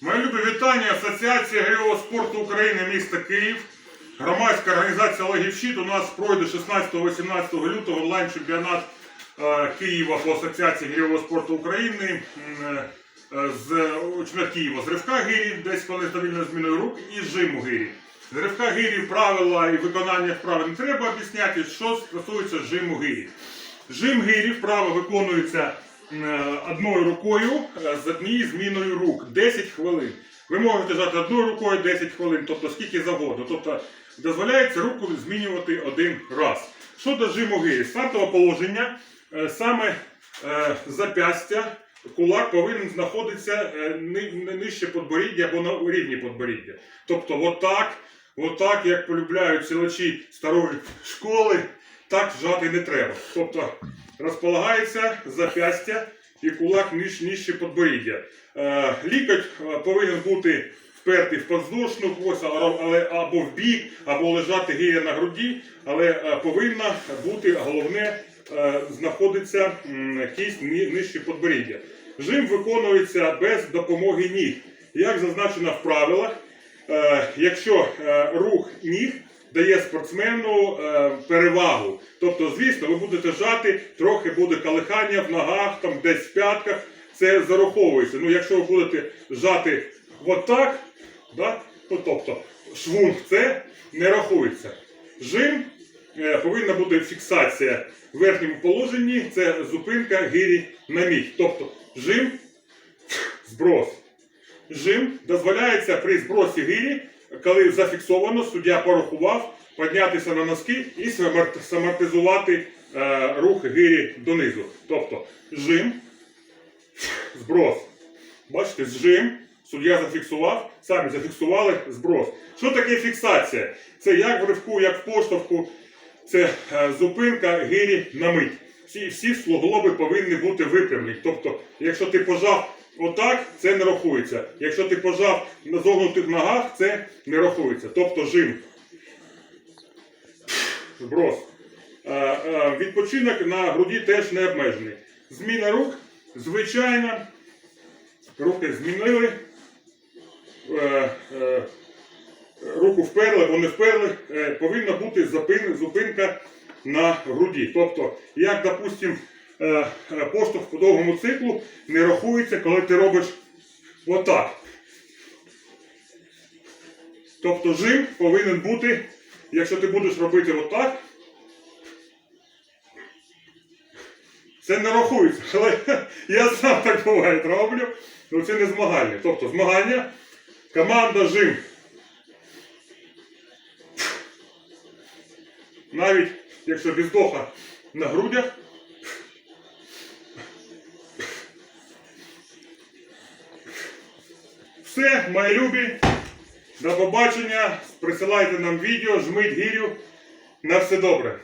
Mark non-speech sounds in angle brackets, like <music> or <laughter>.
Мої любі вітання Асоціація гирьового спорту України міста Київ. Громадська організація Олегів Щит. У нас пройде 16-18 лютого онлайн-чемпіонат е, Києва по Асоціації гирьового спорту України е, з чемпіонат Києва з ривка гирі, десь коли з зміною рук, і жиму гирі. З ривка гирі правила і виконання вправи не треба об'ясняти, що стосується жиму гирі. Жим гирі вправо виконується е, одною рукою е, з однією зміною рук 10 хвилин. Ви можете жати одною рукою 10 хвилин, тобто скільки завгодно. Тобто дозволяється руку змінювати один раз. Щодо жиму гирі, стартове положення е, саме е, запястя, кулак повинен знаходитися е, ни- ни- нижче подборіддя або на рівні подборіддя. Тобто, отак, отак, як полюбляють силачі старої школи, так жати не треба. Тобто розполагається запястя і кулак ниж, нижче подборіддя. Е, лікоть е, повинен бути впертий в подвздошну ось, але або в бік, або лежати гиря на груді, але е, повинна бути головне знаходиться кість ни- нижче подборіддя. Жим виконується без допомоги ніг. Як зазначено в правилах, якщо рух ніг дає спортсмену е, перевагу. Тобто, звісно, ви будете жати, трохи буде калихання в ногах, там десь в п'ятках. Це зараховується. Ну, якщо ви будете жати отак, да, ну, тобто швунг це не рахується. Жим е, повинна бути фіксація в верхньому положенні, це зупинка гирі на міг. Тобто жим, <sniffs> зброс. Жим дозволяється при збросі гирі, коли зафіксовано, суддя порахував, піднятися на носки і самортизувати е, рух гирі донизу. Тобто жим, зброс. Бачите, зжим, суддя зафіксував, самі зафіксували зброс. Що таке фіксація? Це як в ривку, як в поштовху, це е, зупинка гирі на мить. Всі, всі слоглоби повинні бути випрямлені. Тобто, якщо ти пожав отак, це не рахується. Якщо ти пожав на зогнутих ногах, це не рахується. Тобто жим. Зброс. Е, е, відпочинок на груді теж не обмежений. Зміна рук, звичайно, руки змінили. Е, руку вперли не вперли, повинна бути зупинка на груді. Тобто, як, допустим, е, поштовх по довгому циклу не рахується, коли ти робиш отак. Тобто жим повинен бути, якщо ти будеш робити отак, це не рахується. Але <laughs> я сам так буває роблю, але це не змагання. Тобто змагання, команда жим. Навіть якщо бездоха на грудях. Все, мої любі. До побачення. Присилайте нам відео, жмить гірю. На все добре.